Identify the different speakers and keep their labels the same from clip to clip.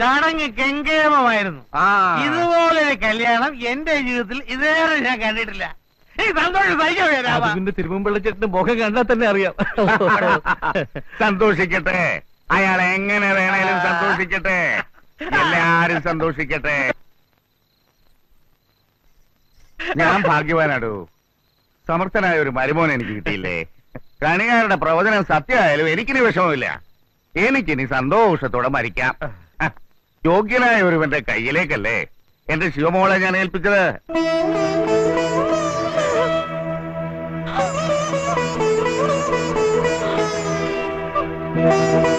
Speaker 1: ചടങ്ങ് കെങ്കേമമായിരുന്നു
Speaker 2: ഇതുപോലെ
Speaker 1: ഇതുപോലൊരു കല്യാണം എന്റെ ജീവിതത്തിൽ ഇതേറെ ഞാൻ കണ്ടിട്ടില്ല.
Speaker 3: തിരുവമ്പിള്ളച്ചേട്ടന്റെ മുഖം കണ്ടാൽ തന്നെ അറിയാം.
Speaker 2: സന്തോഷിക്കട്ടെ. അയാൾ എങ്ങനെ വേണേലും സന്തോഷിക്കട്ടെ. എല്ലാരും സന്തോഷിക്കട്ടെ. ഞാൻ ഭാഗ്യവാനാടു. സമർത്ഥനായ ഒരു മരുമോൻ എനിക്ക് കിട്ടിയില്ലേ. കണികാരുടെ പ്രവചനം സത്യമായാലും എനിക്കിനി വിഷമമില്ല. എനിക്കിനി സന്തോഷത്തോടെ മരിക്കാം. യോഗ്യനായ ഒരുവന്റെ കയ്യിലേക്കല്ലേ എന്റെ ശിവമോളെ ഞാൻ ഏൽപ്പിച്ചത്
Speaker 3: അത്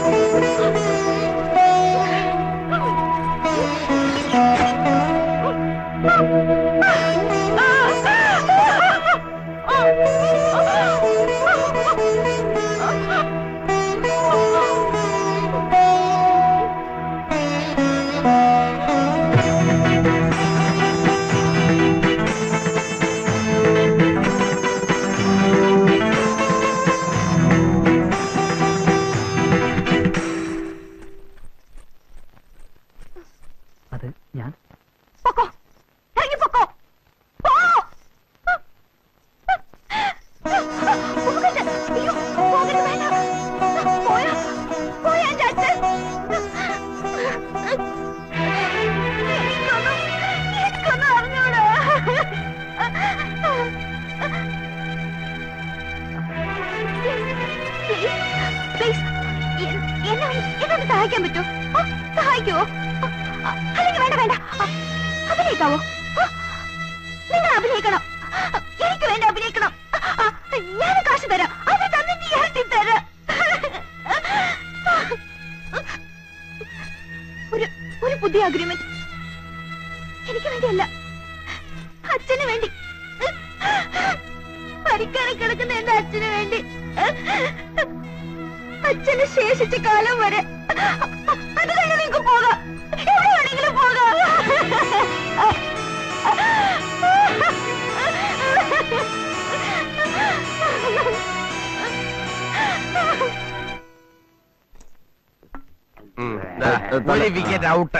Speaker 4: അഗ്രിമെന്റ് എനിക്ക് വേണ്ടിയല്ല. അച്ഛന് വേണ്ടി. പരിക്കാറി കിടക്കുന്ന എന്റെ അച്ഛന് വേണ്ടി. അച്ഛന് ശേഷിച്ച കാലം വരെ അത് കഴിഞ്ഞ് നിങ്ങൾക്ക് പോകാം. എവിടെ വേണമെങ്കിലും പോകാം
Speaker 2: ഒരു വിക്കറ്റ് ഔട്ട്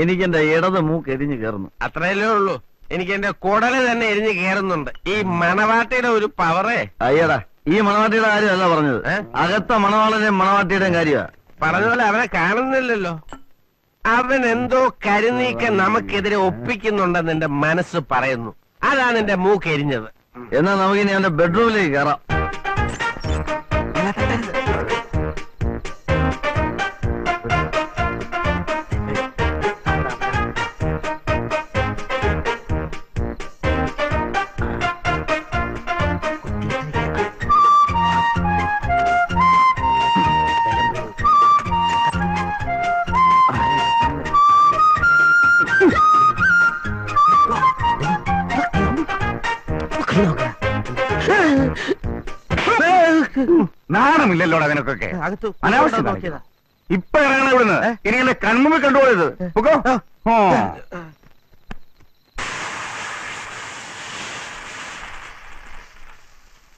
Speaker 3: എനിക്ക് എന്റെ ഇടത് മൂക്ക് എരിഞ്ഞു കയറുന്നു
Speaker 2: അത്രയല്ലേ ഉള്ളൂ. എനിക്ക് എന്റെ കുടൽ തന്നെ എരിഞ്ഞു കയറുന്നുണ്ട് ഈ മണവാട്ടിയുടെ ഒരു പവറേ.
Speaker 3: അയ്യടാ ഈ മണവാട്ടിയുടെ കാര്യമല്ല പറഞ്ഞത്? അകത്ത മണവാളന്റെയും മണവാട്ടിയുടെയും കാര്യമാ.
Speaker 2: പറഞ്ഞ പോലെ അവനെ കാണുന്നില്ലല്ലോ. അവൻ എന്തോ കരുനീക്കം നമുക്കെതിരെ ഒപ്പിക്കുന്നുണ്ടെന്ന് എന്റെ മനസ്സ് പറയുന്നു. അതാണ് എന്റെ മൂക്ക് എരിഞ്ഞത്.
Speaker 3: എന്നാ നമുക്കിനി അവന്റെ ബെഡ്റൂമിലേക്ക് കയറാം.
Speaker 2: നാണമില്ലല്ലോടാ അതിനൊക്കെ അനാവശ്യം. ഇപ്പൊ ഇറങ്ങണ ഇവിടുന്ന്. ഇനി എന്റെ കൺമുമ്പിൽ കണ്ടുപോയത്. ഓ.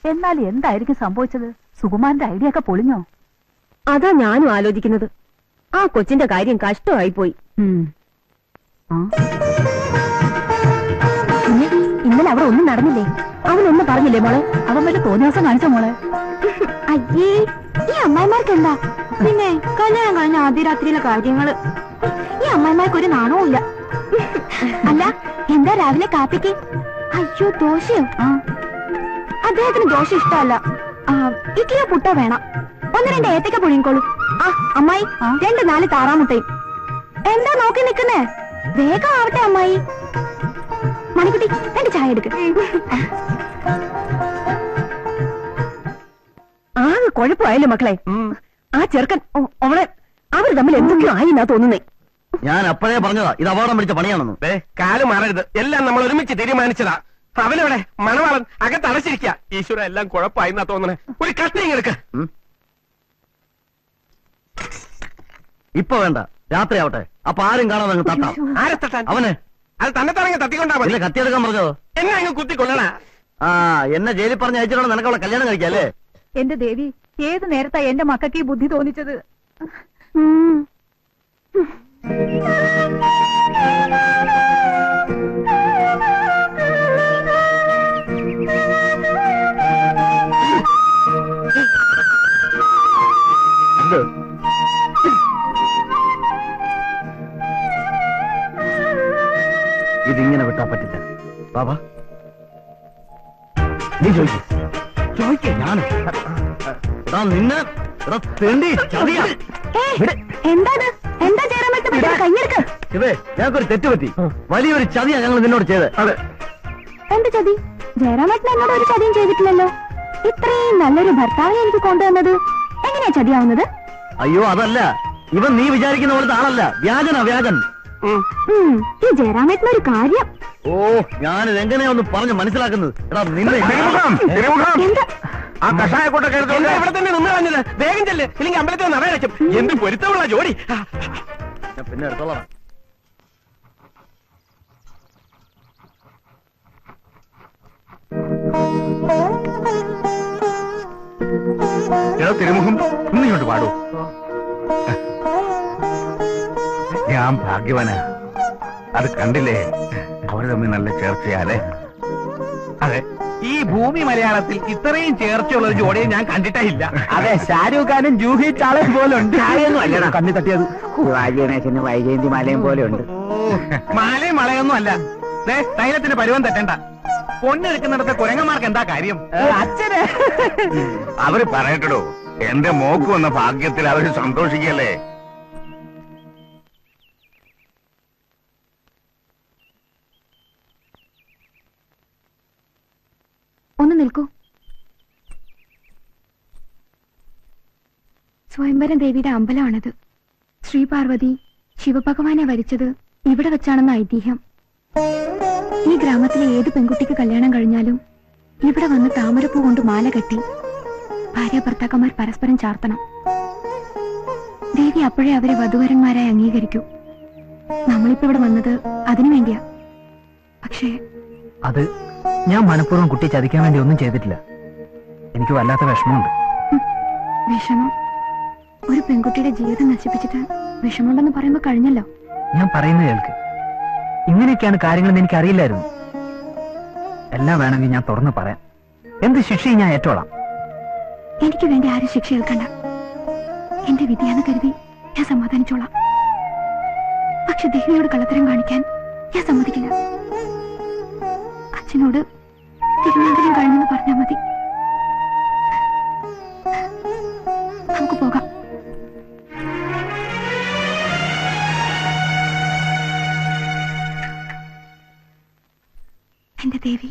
Speaker 4: എന്നാൽ എന്തായിരിക്കും സംഭവിച്ചത്? സുകുമാരന്റെ ഐഡിയ ഒക്കെ പൊളിഞ്ഞോ?
Speaker 5: അതാ ഞാനും ആലോചിക്കുന്നത്. ആ കൊച്ചിന്റെ കാര്യം കഷ്ടമായി പോയി
Speaker 4: ഇന്നലെ അവിടെ ഒന്നും നടന്നില്ലേ? അവനൊന്നും പറഞ്ഞില്ലേ മോളെ? അവൻ വല്ല തോന്നിയാസം കാണിച്ച മോളെ? അയ്യേ ഈ അമ്മായിമാർക്ക് എന്താ പിന്നെ കല്യാണം കഴിഞ്ഞ ആദ്യ രാത്രിയിലെ കാര്യങ്ങൾ. ഈ അമ്മായിമാർക്ക് ഒരു നാണവും ഇല്ല. അല്ല എന്താ രാവിലെ കാപ്പിക്ക്? അയ്യോ ദോശയോ? അദ്ദേഹത്തിന് ദോശ ഇഷ്ടമല്ല. ഇഡ്ഡലിയോ പുട്ടോ വേണം. ഒന്ന് രണ്ട് ഏത്തക്ക പുഴുങ്ങിക്കോളൂ. ആ അമ്മായി രണ്ട് നാല് താറാമുട്ടയും. എന്താ നോക്കി നിക്കുന്നേ വേഗം ആവട്ടെ അമ്മായി. മണിക്കുട്ടി രണ്ട് ചായ എടുക്ക്.
Speaker 5: ആകെ കുഴപ്പമായില്ലേ മക്കളെ? ആ ചെറുക്കൻ അവളെ അവർ തമ്മിൽ എന്തൊക്കെയോ ആയി എന്നാ തോന്നുന്നേ.
Speaker 3: ഞാൻ അപ്പോഴേ പറഞ്ഞതാ ഇത് അപകടം പിടിച്ച പണിയാണെന്ന്.
Speaker 2: ദേ, കാൽ മാറരുത്. എല്ലാം നമ്മൾ ഒരുമിച്ച് തീരുമാനിച്ചതാ. അവനവിടെ മണവാളൻ അകത്ത് അടച്ചിരിക്ക ഈശ്വര എല്ലാം കുഴപ്പമായി എന്നാ തോന്നണേ. ഒരു കട്ടിങ് എടുക്ക.
Speaker 3: ഇപ്പൊ വേണ്ട രാത്രിയാവട്ടെ അപ്പൊ ആരും കാണാതെ അങ്ങ് തട്ടാം.
Speaker 2: ആരെ തട്ടാൻ?
Speaker 3: അവന്.
Speaker 2: അത് തന്നെ തറങ്ങി തട്ടിക്കൊണ്ടാ മതി.
Speaker 3: കത്തിയെടുക്കാൻ പറഞ്ഞോ?
Speaker 2: എന്നെ അങ്ങ് കുത്തിക്കൊള്ളണ?
Speaker 3: ആ എന്നെ ജയിലിൽ പറഞ്ഞ അയച്ചിട്ടാണ് നിനക്കവിടെ കല്യാണം കഴിക്കല്ലേ?
Speaker 4: എന്റെ ദേവി ഏത് നേരത്താ എന്റെ മക്കൾക്ക് ഈ ബുദ്ധി തോന്നിച്ചത്?
Speaker 3: ഉം. നീ ചോദിക്കും. ചോദിക്കേ ഞാൻ നിന്നെ
Speaker 4: എന്താ കയ്യെടുക്ക
Speaker 3: ഞങ്ങൾക്കൊരു തെറ്റ് പറ്റി വലിയൊരു ചതിയാ ഞങ്ങൾ നിന്നോട് ചെയ്ത് അതെ.
Speaker 4: എന്ത് ചതി? ജയറാമേട്ടൻ എന്നോട് ഒരു ചതിയും ചെയ്തിട്ടില്ലല്ലോ. ഇത്രയും നല്ലൊരു ഭർത്താവിനെ എനിക്ക് കൊണ്ടുവന്നത് എങ്ങനെയാ ചതിയാവുന്നത്?
Speaker 3: അയ്യോ അതല്ല. ഇവൻ നീ വിചാരിക്കുന്ന പോലത്തെ ആളല്ല. വ്യാജനാ വ്യാജൻ.
Speaker 4: ഈ ജയറാമേട്ടൻ ഒരു കാര്യം.
Speaker 3: ഓ ഞാനിത് എങ്ങനെയാ ഒന്ന് പറഞ്ഞ് മനസ്സിലാക്കുന്നത് എടാ നിന്നെ
Speaker 2: ആ കഷായക്കൂട്ടൊക്കെ
Speaker 1: ഇവിടെ തന്നെ നിന്ന് കളഞ്ഞത് വേഗം ചെല്ല് ഇല്ലെങ്കിൽ അമ്പലത്തിൽ നിന്ന് അടച്ചും എന്ത് പൊരുത്തമുള്ള
Speaker 3: ഞാൻ പിന്നെ എടുത്തോളാം
Speaker 2: എടോ തിരുമുഖം ഇന്നിങ്ങോട്ട് പാടൂ ഞാൻ ഭാഗ്യവാനാ അത് കണ്ടില്ലേ അവർ തമ്മിൽ നല്ല ചേർച്ചയാലേ
Speaker 1: അതെ ഈ ഭൂമി മലയാളത്തിൽ ഇത്രയും ചേർച്ചയുള്ള ഒരു ജോഡിയെ ഞാൻ കണ്ടിട്ടേ ഇല്ല.
Speaker 3: അതെ ഷാരൂഖ് ഖാനും ജൂഹി ചാളും പോലെ ഉണ്ട്. കണ്ണി തട്ടിയത്
Speaker 6: ഗണേശന് വൈജയന്തി മലയും പോലെ ഉണ്ട്.
Speaker 1: മാലയും മലയൊന്നും അല്ല. തൈലത്തിന്റെ പരുവം തെറ്റണ്ട. പൊന്നെടുക്കുന്നിടത്ത് കുരങ്ങന്മാർക്ക് എന്താ കാര്യം?
Speaker 3: അച്ഛനെ.
Speaker 2: അവർ പറയട്ടോ എന്റെ മോക്ക് വന്ന ഭാഗ്യത്തിൽ അവർ സന്തോഷിക്കല്ലേ?
Speaker 4: നിൽക്കൂ. സ്വയംവരം ദേവിയുടെ അമ്പലമാണത്. ശ്രീപാർവതി ശിവഭഗവാനെ വരിച്ചത് ഇവിടെ വെച്ചാണെന്ന ഐതിഹ്യം. ഈ ഗ്രാമത്തിലെ ഏത് പെൺകുട്ടിക്ക് കല്യാണം കഴിഞ്ഞാലും ഇവിടെ വന്ന് താമരപ്പൂ കൊണ്ട് മാല കെട്ടി ഭാര്യ ഭർത്താക്കന്മാർ പരസ്പരം ചാർത്തണം. ദേവി അപ്പോഴേ അവരെ വധുവരന്മാരായി അംഗീകരിക്കൂ. നമ്മളിപ്പോ ഇവിടെ വന്നത് അതിനു വേണ്ടിയാ. പക്ഷേ
Speaker 6: അത് ഞാൻ മനഃപൂർവം കുട്ടി ചതിക്കാൻ വേണ്ടി ഒന്നും ചെയ്തിട്ടില്ല. എനിക്ക് വല്ലാത്ത വിഷമമുണ്ട്.
Speaker 4: വിഷമം? ഒരു പെൺകുട്ടിയുടെ ജീവിതം നശിപ്പിച്ചിട്ട് വിഷമമുണ്ടെന്ന് പറയുമ്പോ കഴിഞ്ഞല്ലോ?
Speaker 6: ഞാൻ പറയുന്നത് കേൾക്ക്. ഇങ്ങനെയൊക്കെയാണ് കാര്യങ്ങളെന്ന് എനിക്ക് അറിയില്ലായിരുന്നു എല്ലാം വേണമെങ്കിൽ ഞാൻ തുറന്ന് പറയാം. എന്ത് ശിക്ഷയും ഞാൻ ഏറ്റോളാം.
Speaker 4: എനിക്ക് വേണ്ടി ആരും ശിക്ഷ ഏൽക്കണ്ട. എന്റെ വിധിയാന്ന് കരുതി ഞാൻ സമാധാനിച്ചോളാം. പക്ഷെ ദേവിയോട് കള്ളത്തരം കാണിക്കാൻ ഞാൻ സമ്മതിക്കില്ല. അച്ഛനോട് തിരുവനന്തപുരം കഴിഞ്ഞെന്ന് പറഞ്ഞാൽ മതി. നമുക്ക് പോകാം. എന്റെ ദേവി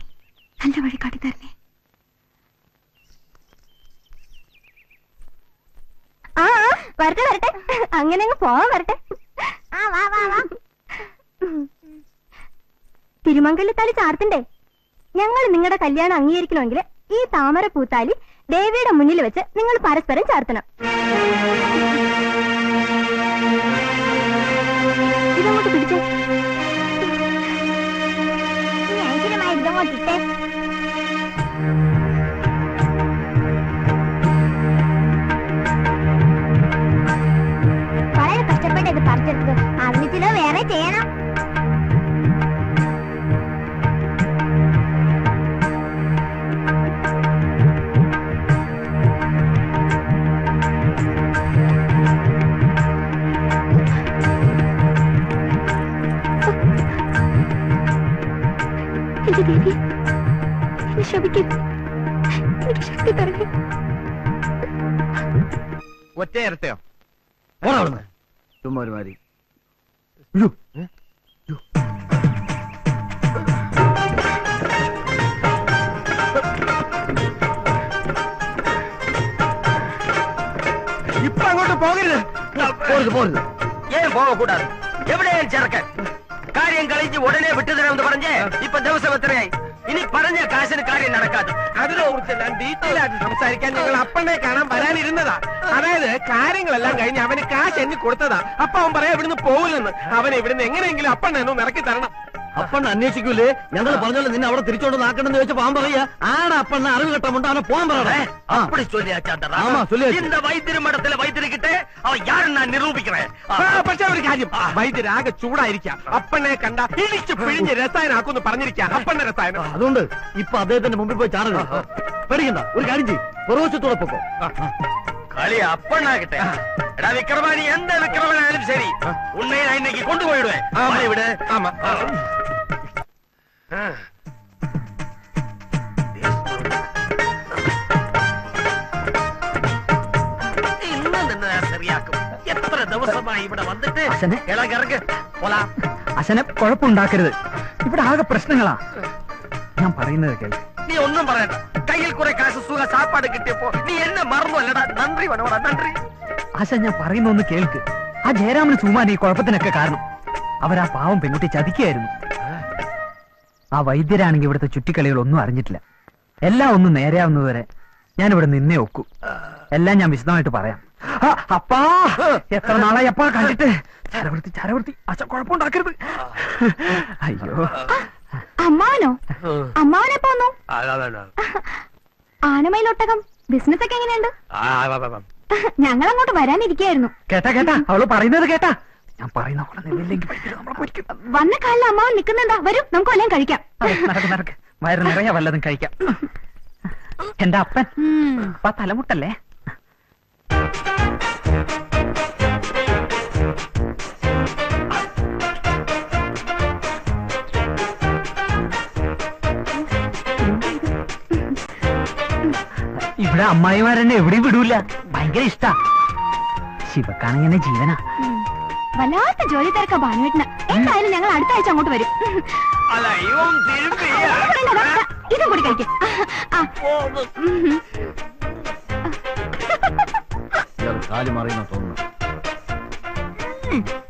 Speaker 4: നല്ല വഴി കാട്ടിത്തരണേ ആ ആ, വരട്ടെ വരട്ടെ. അങ്ങനെ അങ്ങ് പോവാൻ വരട്ടെ. ആ വാ വാ വാ. തിരുമംഗലത്താലി ചാർത്തണ്ടേ. ഞങ്ങൾ നിങ്ങളുടെ കല്യാണം അംഗീകരിക്കണമെങ്കിൽ ഈ താമര പൂത്താലി ദേവിയുടെ മുന്നിൽ വെച്ച് നിങ്ങൾ പരസ്പരം ചാർത്തണം. ഇതങ്ങോട്ട് പിടിച്ചേ? ഇതങ്ങോട്ടിട്ടേ വളരെ കഷ്ടപ്പെട്ട് ഇത് പറിച്ചെടുത്തത്. അതിന് ചില വേറെ ചെയ്യണം.
Speaker 1: ഒറ്റ ഇരട്ടയോ
Speaker 3: ചുമ്മാ ഒരു മാതിരി
Speaker 1: ഇപ്പൊ അങ്ങോട്ട് പോകരുത്
Speaker 3: പോരുത് പോരുത്
Speaker 7: ഏൻ പോകക്കൂടാതെ എവിടെയാ ചെറുക്കൻ കാര്യം കളിച്ച് ഉടനെ വിട്ടുതരാമെന്ന് പറഞ്ഞ് ഇപ്പൊ ദിവസം എത്രയായി കാര്യം നടക്കാതെ
Speaker 1: അതിനെ കുറിച്ച് ഞാൻ ഡീറ്റെയിൽ ആയിട്ട് സംസാരിക്കാൻ ഞങ്ങൾ അപ്പണ്ണെ കാണാൻ വരാനിരുന്നതാ. അതായത് കാര്യങ്ങളെല്ലാം കഴിഞ്ഞ് അവന് കാശ് എണ്ണി കൊടുത്തതാ. അപ്പൊ അവൻ പറയാ ഇവിടുന്ന് പോകില്ലെന്ന് അവൻ ഇവിടുന്ന് എങ്ങനെയെങ്കിലും അപ്പണ്ണ ഒന്ന് ഇറക്കി തരണം.
Speaker 3: അപ്പണ്ണ അന്വേഷിക്കൂലേ ഞങ്ങൾ പറഞ്ഞല്ലോ നിന്നെ അവിടെ തിരിച്ചോണ്ട് നാക്കണ്ടെന്ന് ചോദിച്ചപ്പോ അവൻ പറയാ ആടാ അപ്പണ്ണ അറിവ് കെട്ടാമുണ്ട് അവനെ പോകാൻ പറയണേ
Speaker 7: அப்படி சொல்லியாச்சா
Speaker 3: ஆமா, சொல்லியாச்சு.
Speaker 7: இந்த வைத்திரு மடத்துல வைத்திருக்கிட்டு அவன் யாருன்னு நான் நிரூபிக்கிறேன்
Speaker 1: ആ, പക്ഷെ ഒരു കാര്യം വൈദ്യരാകെ ചൂടായിരിക്കാം അപ്പണ്ണെ കണ്ട ഇടിച്ച് പിഴിഞ്ഞ് രസായനാക്കുമെന്ന് പറഞ്ഞിരിക്കാം അപ്പണ്ണ രസായനം
Speaker 3: അതുകൊണ്ട് ഇപ്പൊ അദ്ദേഹത്തിന്റെ മുമ്പിൽ പോയി ചാടരുത് പേടിക്കണ്ട ഒരു കാര്യം ചെയ്യും പുറവശത്തോടെ പൊക്കോ
Speaker 7: களி அப்பண்ணாகிட்ட எடா விக்ரமாணி எந்த விக்ரமனாலும் சரி உன்னை நான் இன்னைக்கு கொண்டு போயிடுவேன்
Speaker 1: ஆமா.
Speaker 7: அவனை விடு
Speaker 1: ஆமா
Speaker 7: ഇന്ന് നിന്ന് ഞാൻ ശരിയാക്കും. എത്ര ദിവസമായി ഇവിടെ വന്നിട്ട്?
Speaker 6: അച്ഛനെ.
Speaker 7: ഇളകിറങ്ങ് പോലാം
Speaker 6: അച്ഛനെ കുഴപ്പമുണ്ടാക്കരുത്. ഇവിടെ ആകെ പ്രശ്നങ്ങളാ. ഞാൻ പറയുന്നത് കേൾക്ക്.
Speaker 7: നീ ഒന്നും പറയണ്ട. കയ്യിൽ കുറെ കാശ് സുഖ സാപ്പാട് കിട്ടിയപ്പോ നീ എന്നെ മറന്നു അല്ലടാ. നന്ദി നന്ദി.
Speaker 6: ആശ ഞാൻ പറയുന്ന ഒന്ന് കേൾക്ക്. ആ ജയരാമന് ചുമ്മാൻ ഈ കുഴപ്പത്തിനൊക്കെ കാരണം. അവരാ പാവം പെൺകുട്ടി ചതിക്കുകയായിരുന്നു. ആ വൈദ്യരാണെങ്കിൽ ഇവിടുത്തെ ചുറ്റിക്കളികളൊന്നും അറിഞ്ഞിട്ടില്ല. എല്ലാം ഒന്ന് നേരെയാവുന്നതുവരെ ഞാൻ ഇവിടെ നിന്നേ ഒക്കൂ. എല്ലാം ഞാൻ വിശദമായിട്ട് പറയാം. അപ്പാ! എത്ര നാളായി അപ്പാ കണ്ടിട്ട്? ചരവൃത്തി ചരവൃത്തി അച്ഛൻ കുഴപ്പമുണ്ടാക്കരുത്. അയ്യോ.
Speaker 4: അമ്മാവനോ? അമ്മാവനെ പോന്നു ആനമയിലൊട്ടകം ബിസിനസ് ഒക്കെ എങ്ങനെയുണ്ട്? ഞങ്ങൾ അങ്ങോട്ട് വരാനിരിക്കായിരുന്നു
Speaker 6: കേട്ടാ കേട്ടാ. അവൾ പറയുന്നത് കേട്ടാ. ഞാൻ പറയുന്ന പോലെ നിന്നില്ലെങ്കിൽ
Speaker 4: വന്ന കാലിൽ അമ്മാവൻ നിൽക്കുന്നെന്താ? വരും നമുക്ക് വല്ലതും കഴിക്കാം.
Speaker 6: നടക്ക് നടക്ക്. വയറ് നിറയെ വല്ലതും കഴിക്കാം. എന്റെ അപ്പൻ. അപ്പ തലമുട്ടല്ലേ? ഇവിടെ അമ്മായിമാരെന്നെ എവിടെയും വിടൂല. ഭയങ്കര ഇഷ്ടാ. ശിവക്കാണിങ്ങനെ ജീവനാ.
Speaker 4: വല്ലാത്ത ജോലി തിരക്കാ ഭാനുവേട്ടന്. എന്തായാലും ഞങ്ങൾ അടുത്ത ആഴ്ച അങ്ങോട്ട് വരും. ഇതും കൂടി കഴിക്കും.
Speaker 3: മറിയുന്ന തോന്നുന്നു.
Speaker 6: ഉം.